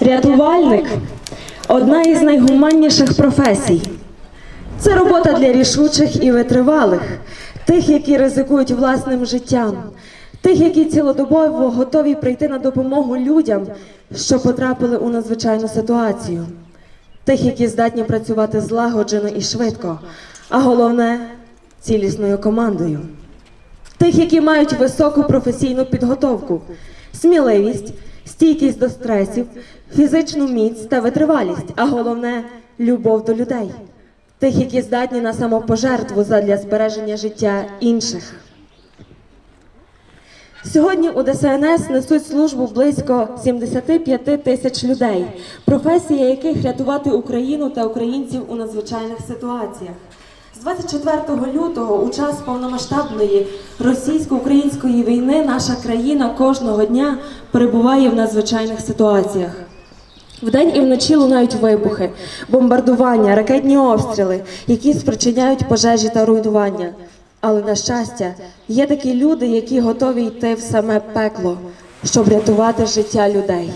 Рятувальник одна із найгуманніших професій. Це робота для рішучих і витривалих, тих, які ризикують власним життям, тих, які цілодобово готові прийти на допомогу людям, що потрапили у надзвичайну ситуацію, тих, які здатні працювати злагоджено і швидко, а головне цілісною командою. Тих, які мають високу професійну підготовку, сміливість, стійкість до стресів, фізичну міць та витривалість, а головне любов до людей, тих, які здатні на самопожертву задля збереження життя інших. Сьогодні у ДСНС несуть службу близько 75 тисяч людей, професія яких рятувати Україну та українців у надзвичайних ситуаціях. З 24 лютого, у час повномасштабної російсько-української війни, наша країна кожного дня перебуває в надзвичайних ситуаціях. Вдень і вночі лунають вибухи, бомбардування, ракетні обстріли, які спричиняють пожежі та руйнування. Але на щастя, є такі люди, які готові йти в саме пекло, щоб рятувати життя людей.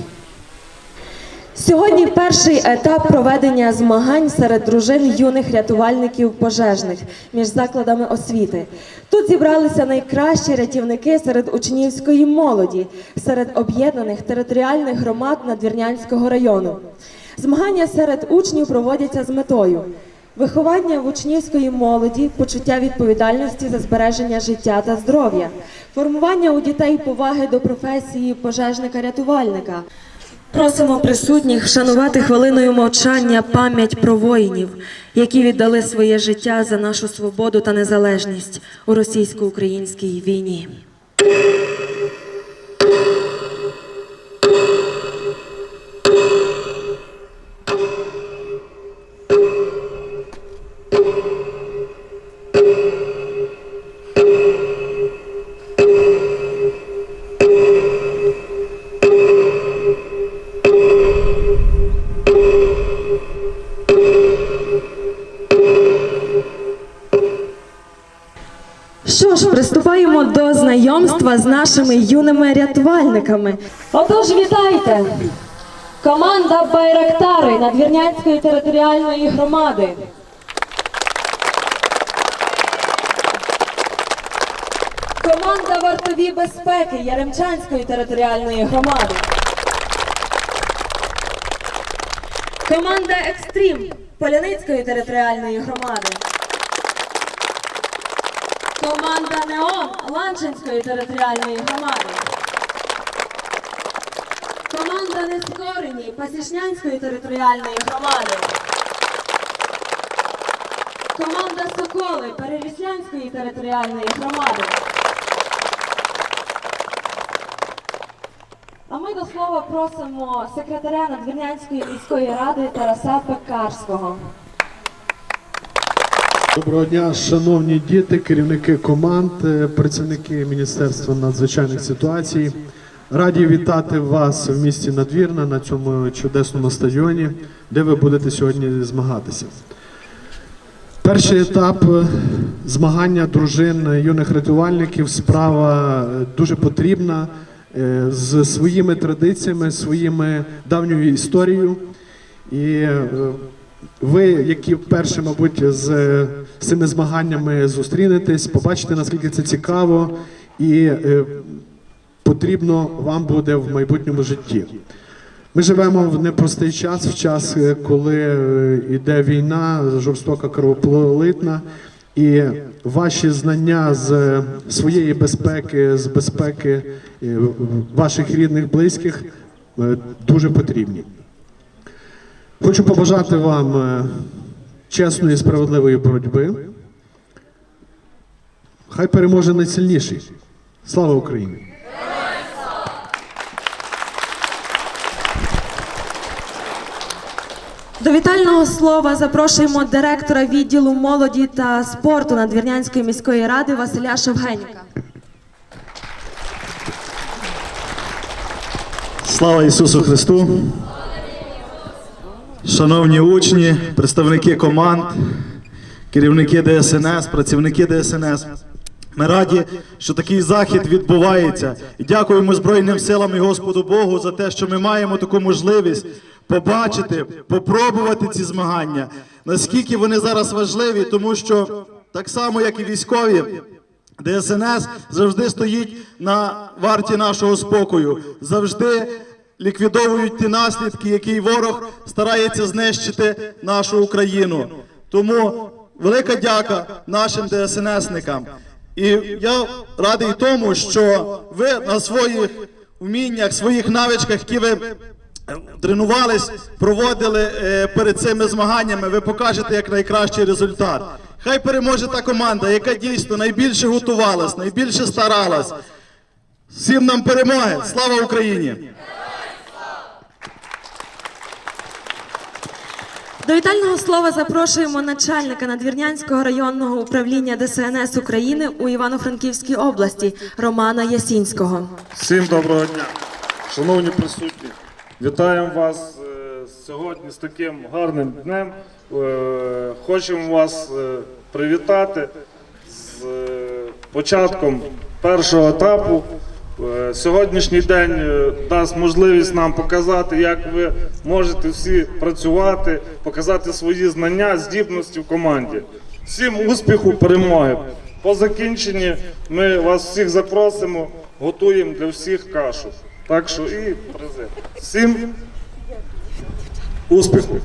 Сьогодні перший етап проведення змагань серед дружин юних рятувальників пожежних між закладами освіти. Тут зібралися найкращі рятівники серед учнівської молоді, серед об'єднаних територіальних громад Надвірнянського району. Змагання серед учнів проводяться з метою виховання в учнівської молоді, почуття відповідальності за збереження життя та здоров'я, формування у дітей поваги до професії пожежника-рятувальника. Просимо присутніх вшанувати хвилиною мовчання пам'ять про воїнів, які віддали своє життя за нашу свободу та незалежність у російсько-українській війні. Знайомства з нашими юними рятувальниками. Отож, вітайте! Команда Байрактари Надвірнянської територіальної громади. Команда вартові безпеки Яремчанської територіальної громади. Команда Екстрім Поляницької територіальної громади. Команда Неон Ланчинської територіальної громади. Команда Нескорені Пасічнянської територіальної громади. Команда Соколи Переріслянської територіальної громади. А ми до слова просимо секретаря Надвірнянської міської ради Тараса Пекарського. Доброго дня, шановні діти, керівники команд, е, працівники Міністерства надзвичайних ситуацій. Раді вітати вас в місті Надвірна на цьому чудесному стадіоні, де ви будете сьогодні змагатися. Перший етап е, змагання дружин юних рятувальників справа е, дуже потрібна з своїми традиціями, своїми давньою історією. І ви, які вперше, мабуть, з е, цими змаганнями зустрінетесь, побачите, наскільки це цікаво і е, потрібно вам буде в майбутньому житті. Ми живемо в непростий час, в час, е, коли е, йде війна, жорстока кровопролитна, і ваші знання з е, своєї безпеки, з безпеки е, ваших рідних, близьких е, дуже потрібні. Хочу побажати вам е, чесної і справедливої боротьби. Хай переможе найсильніший. Слава Україні! До вітального слова запрошуємо директора відділу молоді та спорту Надвірнянської міської ради Василя Шевгеніка. Слава Ісусу Христу! Шановні учні, представники команд, керівники ДСНС, працівники ДСНС, Ми раді, що такий захід відбувається. І дякуємо Збройним силам і Господу Богу за те, що ми маємо таку можливість побачити, попробувати ці змагання. Наскільки вони зараз важливі, тому що так само, як і військові. ДСНС завжди стоїть на варті нашого спокою, завжди ліквідовують ті наслідки, які ворог старається знищити нашу Україну. Тому велика дяка нашим ДСНСникам. І я радий тому, що ви на своїх вміннях, своїх навичках, які ви е, тренувались, проводили е, перед цими змаганнями, ви покажете як найкращий результат. Хай переможе та команда, яка дійсно найбільше готувалась, найбільше старалась. Всім нам перемоги! Слава Україні! До вітального слова запрошуємо начальника Надвірнянського районного управління ДСНС України у Івано-Франківській області Романа Ясінського. Всім доброго дня, шановні присутні. Вітаємо вас е, сьогодні з таким гарним днем. Е, Хочемо вас е, привітати з початком першого етапу. Е, Сьогоднішній день е, дасть можливість нам показати, як ви можете всі працювати, показати свої знання, здібності в команді. Всім успіху, перемоги! По закінченні ми вас всіх запросимо, готуємо для всіх кашу. Так що і призи. Всім успіху!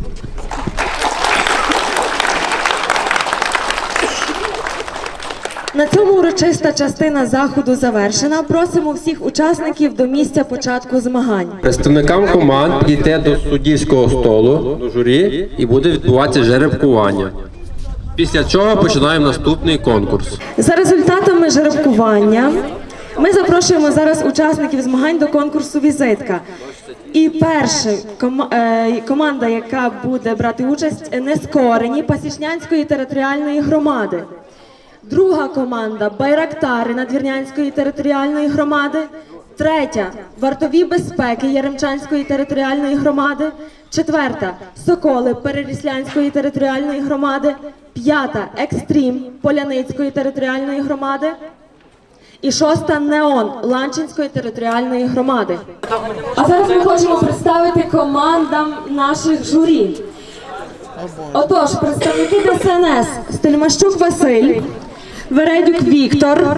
На цьому урочиста частина заходу завершена. Просимо всіх учасників до місця початку змагань. Представникам команд підійти до суддівського столу, до журі, і буде відбуватися жеребкування. Після чого починаємо наступний конкурс. За результатами жеребкування ми запрошуємо зараз учасників змагань до конкурсу Візитка. І перша е, команда, яка буде брати участь, нескорені Пасічнянської територіальної громади. Друга команда Байрактари Надвірнянської територіальної громади. Третя вартові безпеки Яремчанської територіальної громади. Четверта Соколи Переріслянської територіальної громади. П'ята Екстрім Поляницької територіальної громади. І шоста Неон Ланчинської територіальної громади. А зараз ми хочемо представити командам наших журі. Отож, представники ДСНС Стельмащук Василь, Вередюк Віктор,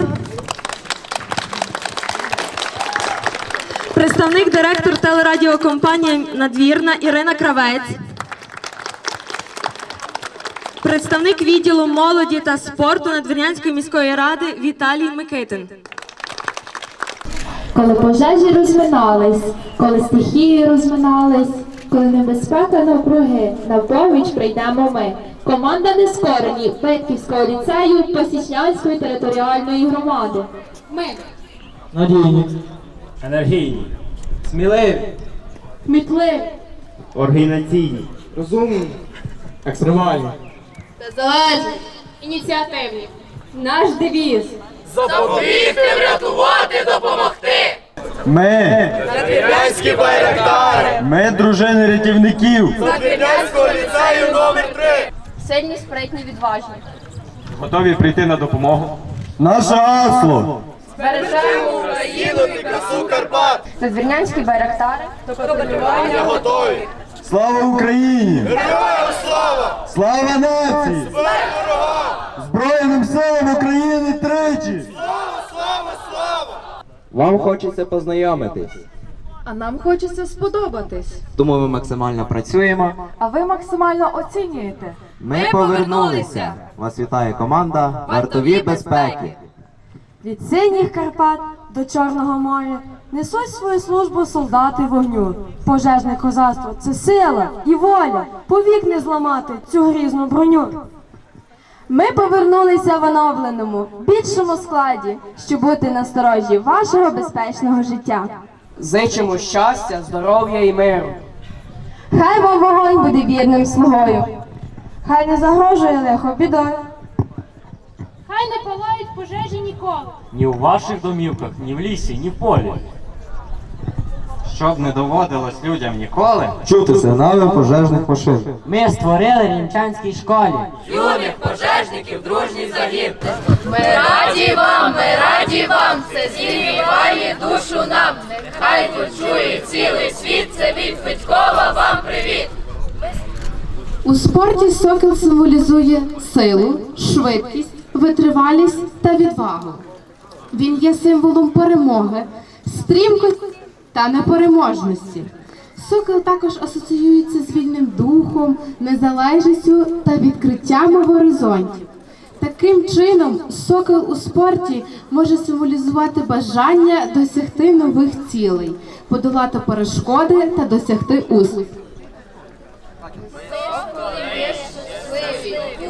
представник директор телерадіокомпанії Надвірна Ірина Кравець, представник відділу молоді та спорту Надвірнянської міської ради Віталій Микитин. Коли пожежі розминались, коли стихії розминались, коли небезпека навкруги, на поміч прийдемо ми. Команда нескорені Бетківського ліцею Посічнянської територіальної громади. Ми Надійні, енергійні, сміливі, кмітливі, організаційні, розумні, екстремальні. незалежні, ініціативні. Наш девіз. Ми Надвірнянські байрактари! Ми дружини рятівників! Сильні, спритні, відважні. Готові прийти на допомогу. Наше гасло! Бережемо Україну і красу Карпат. Надвірнянські байрактари. Слава Україні! Героям слава! Слава нації! Збройним силам України тричі! Слава, слава, слава! Вам хочеться познайомитись, А нам хочеться сподобатись. тому ми максимально працюємо. А ви максимально оцінюєте. Ми повернулися. Вас вітає команда Вартові безпеки. Від синіх Карпат до Чорного моря несуть свою службу солдати вогню. Пожежне козацтво це сила і воля, повік не зламати цю грізну броню. Ми повернулися в оновленому, більшому складі, щоб бути на сторожі вашого безпечного життя. Зичимо щастя, здоров'я і миру. Хай вам вогонь буде вірним слугою, хай не загрожує лихо бідою. Хай не палають пожежі ніколи. Ні у ваших домівках, ні в лісі, ні в полі. щоб не доводилось людям ніколи. Чути сигнали пожежних машин. Ми створили рімчанській школі. Юних пожежників, дружній загін. Ми раді вам, ми раді вам, це зігріває душу нам. Нехай почує цілий світ, це від Федькова вам привіт. У спорті сокіл символізує силу, швидкість, витривалість та відвагу. Він є символом перемоги, стрімкості та непереможності. Сокіл також асоціюється з вільним духом, незалежністю та відкриттями горизонтів. Таким чином, сокіл у спорті може символізувати бажання досягти нових цілей, подолати перешкоди та досягти успіху.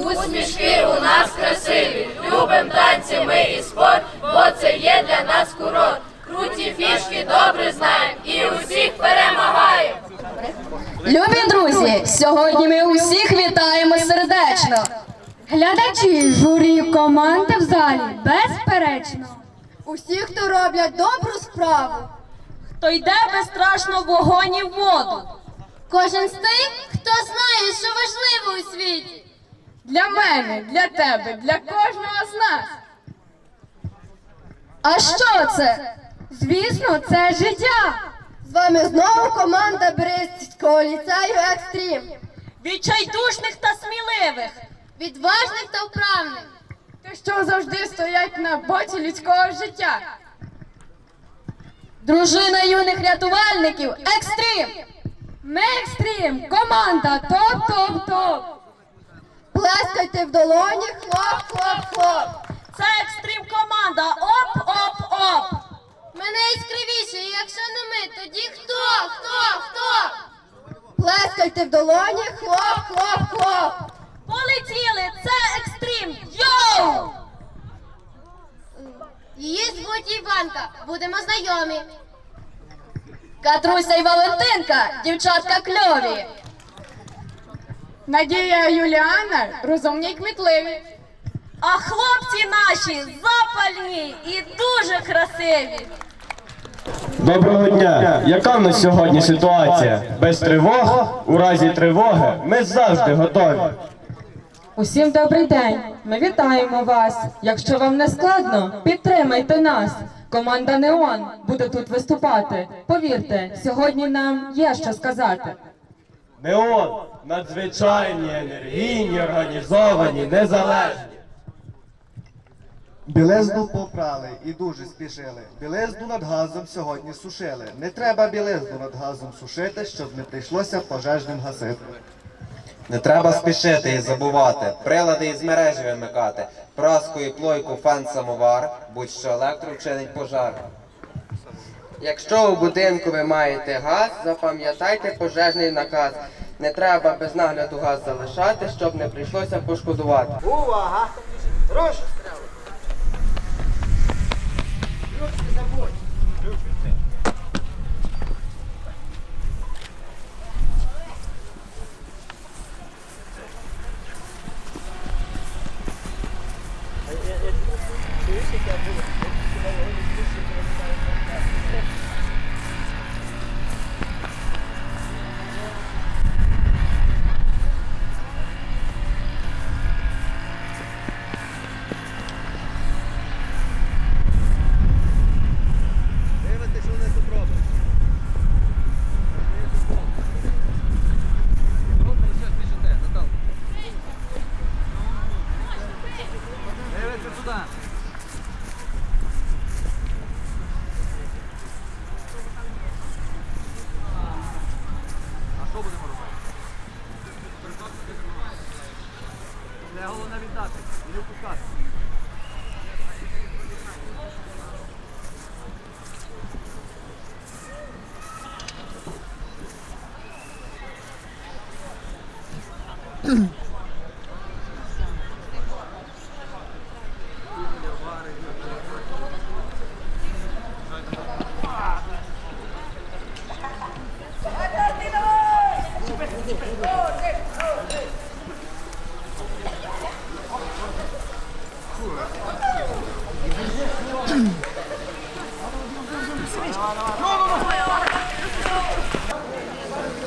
Коли ми щасливі, усмішки у нас красиві. Любим танці ми і спорт, бо це є для нас курорт. Круті фішки добре знаємо і усіх перемагаємо. Любі друзі, сьогодні ми усіх вітаємо сердечно. Глядачі, журі, команди в залі, безперечно. Усі, хто роблять добру справу. Хто йде безстрашно в вогонь і в воду. Кожен з тих, хто знає, що важливо у світі. Для мене, для тебе, для кожного з нас. А що це? Звісно, це життя. З вами знову команда Брестського ліцею Екстрім. Відчайдушних та сміливих. Відважних та вправних. Ти що завжди стоять на боці людського життя. Дружина юних рятувальників Екстрім. Ми Екстрім, команда топ-топ-топ. Плескайте в долоні, хлоп, хлоп, хлоп. Це екстрім команда. Оп-оп-оп. Мене іскривіше, якщо не ми, тоді хто? Хто? Хто? Плескайте в долоні, хлоп, хлоп, хлоп. Полетіли, це екстрім. Йоу! Її звуть Іванка. Будемо знайомі. Катруся і Валентинка, дівчатка кльові. Надія Юліана розумні й кмітливі. А хлопці наші запальні і дуже красиві. Доброго дня! Яка в нас сьогодні ситуація? Без тривог? У разі тривоги ми завжди готові. Усім добрий день. Ми вітаємо вас. Якщо вам не складно, підтримайте нас. Команда Неон буде тут виступати. Повірте, сьогодні нам є що сказати. Неон надзвичайні, енергійні, організовані, незалежні. Білизну попрали і дуже спішили. Білизну над газом сьогодні сушили. Не треба білизну над газом сушити, щоб не прийшлося пожежним гасити. Не треба спішити і забувати. Прилади із мережі вимикати. Праску і плойку, фен, самовар, будь-що електро вчинить пожар. Якщо у будинку ви маєте газ, запам'ятайте пожежний наказ. Не треба без нагляду газ залишати, щоб не прийшлося пошкодувати. Увага!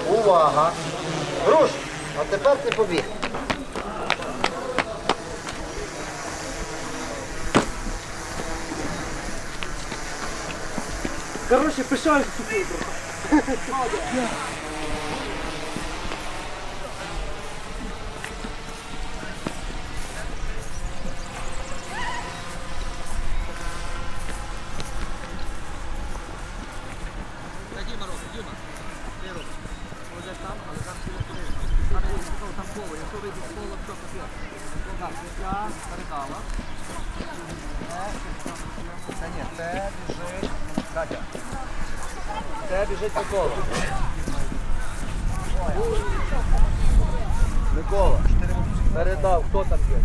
Увага! Руш! А тепер ти побіг. Короче, пишаюсь тупой, бро. Катя. Це біжить Микола. Микола, передав, хто там є?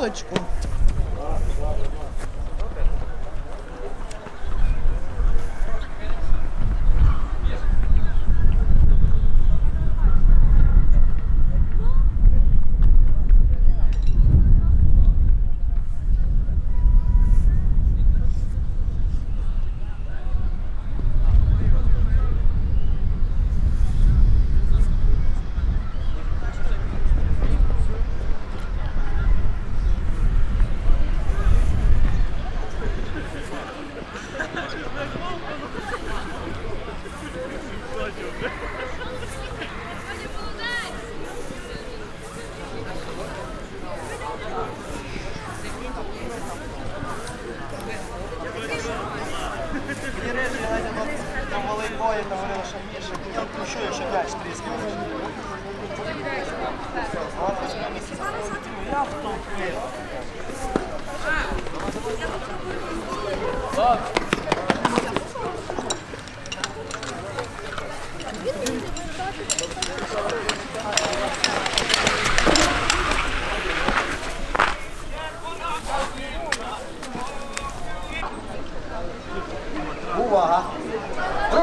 галочку.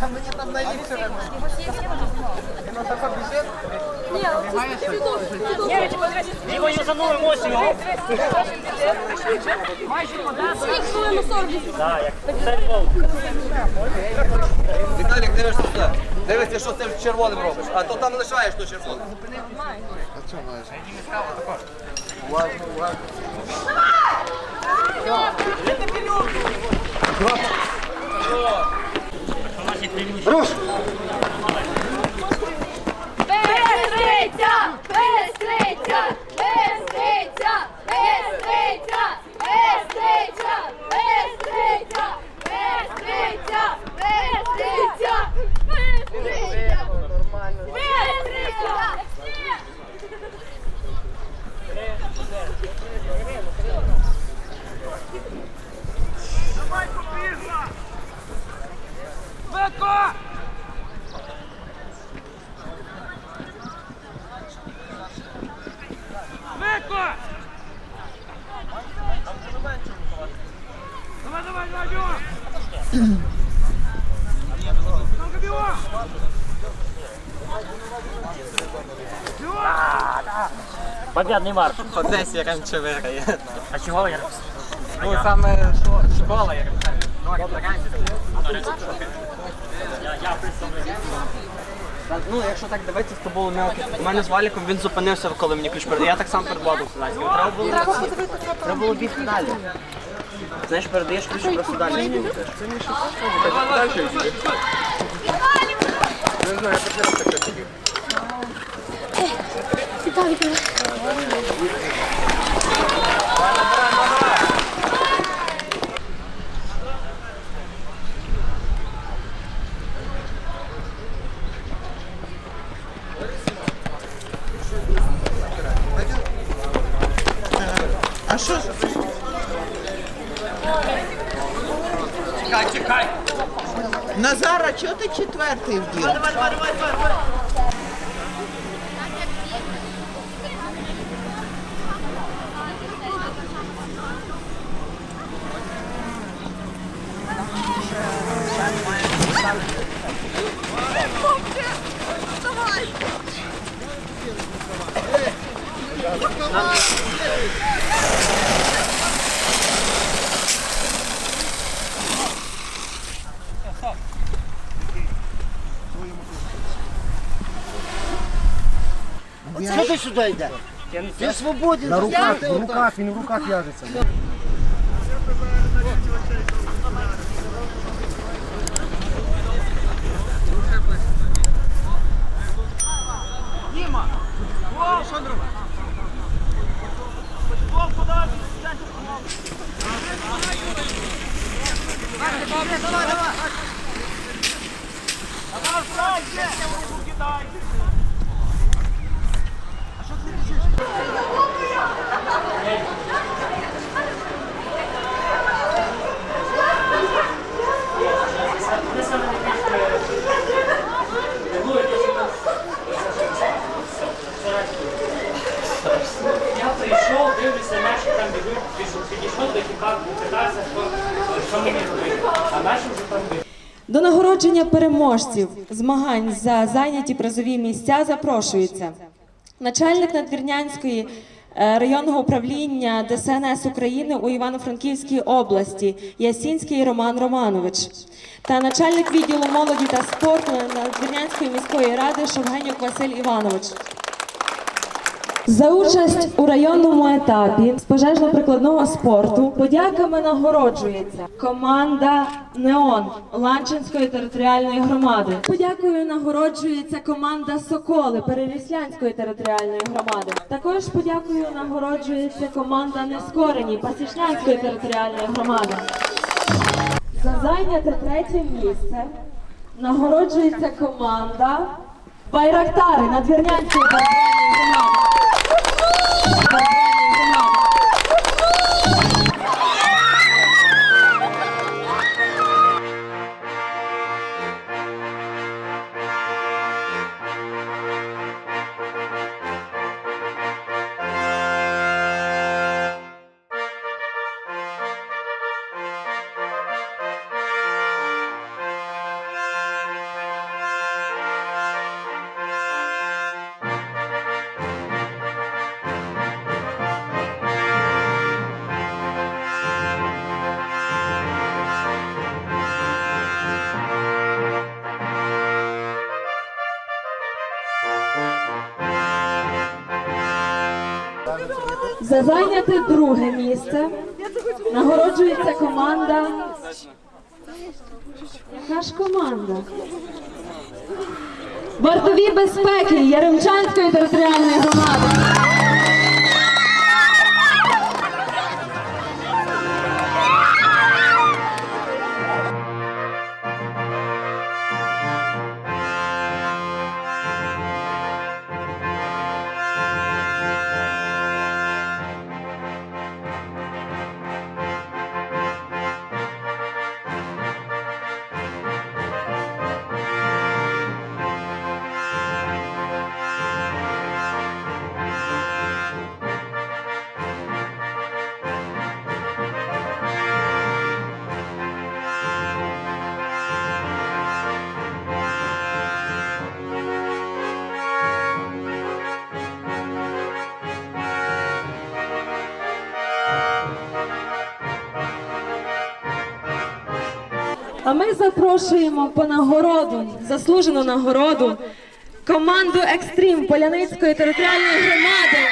Да мне там на. Ну такой бюджет. Як Віталік, дивишся сюди. Дивися, що ти з червоним робиш. А то там лишаєш то червоне. А чому маєш? Уважно, уважно наших приміщень. Победний марш. Одесі Яремче виграє. А чого я? Ну саме школа. Я представляю. Ну, якщо так дивитися, то було мелко. У мене з валіком він зупинився, коли мені ключ передав. Я так само перед Владом Треба було, треба було бігти далі. Знаєш, передаєш ключ і просто далі. Йдеш. А що? Чекай, чекай. Назара, чого ти четвертий вдів? Що ти сюди йде? Ти свободен. На руках, в руках, він в руках в'яжеться. 頑張れ! Переможців змагань за зайняті призові місця запрошується начальник Надвірнянської е, районного управління ДСНС України у Івано-Франківській області Ясінський Роман Романович та начальник відділу молоді та спорту Надвірнянської міської ради Шовгенюк Василь Іванович. За участь у районному етапі з пожежно-прикладного спорту подяками нагороджується команда Неон Ланчинської територіальної громади. Подякою нагороджується команда Соколи Переліслянської територіальної громади. Також подякою нагороджується команда Нескорені Пасічнянської територіальної громади. За зайняте третє місце нагороджується команда Байрактари Надвірнянської територіальної громади. За зайняте друге місце нагороджується команда. Яка ж команда? Вартові безпеки Яремчанської територіальної громади. А ми запрошуємо по нагороду, заслужену нагороду, команду Екстрім Поляницької територіальної громади.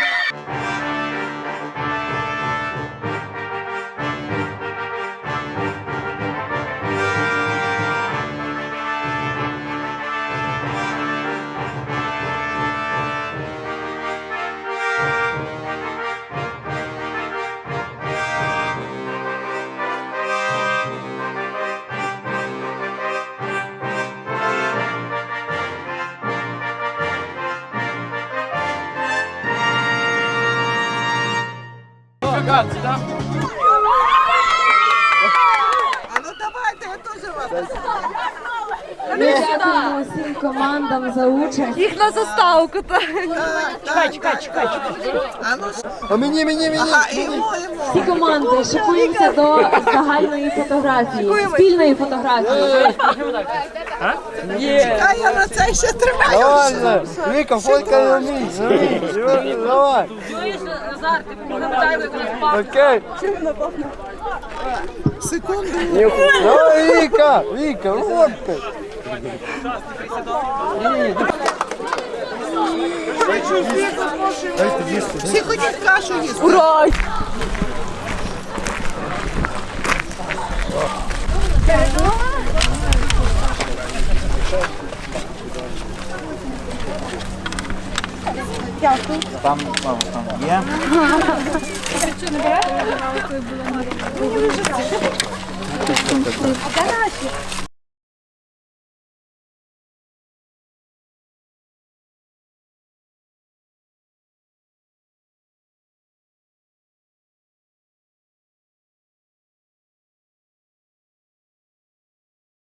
А ну давайте, я теж вас. Дякуємо всім командам за участь. Їх на заставку. Чекай, чекай, чекай. А ну А мені, мені, мені. Ага, йому, йому. Всі команди шикуємося до загальної фотографії, спільної фотографії. Чекай, я на це ще тримаю. Віка, фоткай на місці. Давай. Назар, ти повертайли нас Окей. Секунду. Давай, ну, Віка, Віка, вот ти. Всі хочуть кашу їсти. Ура! Здорово! Дякую. Там мама там є. А де наші?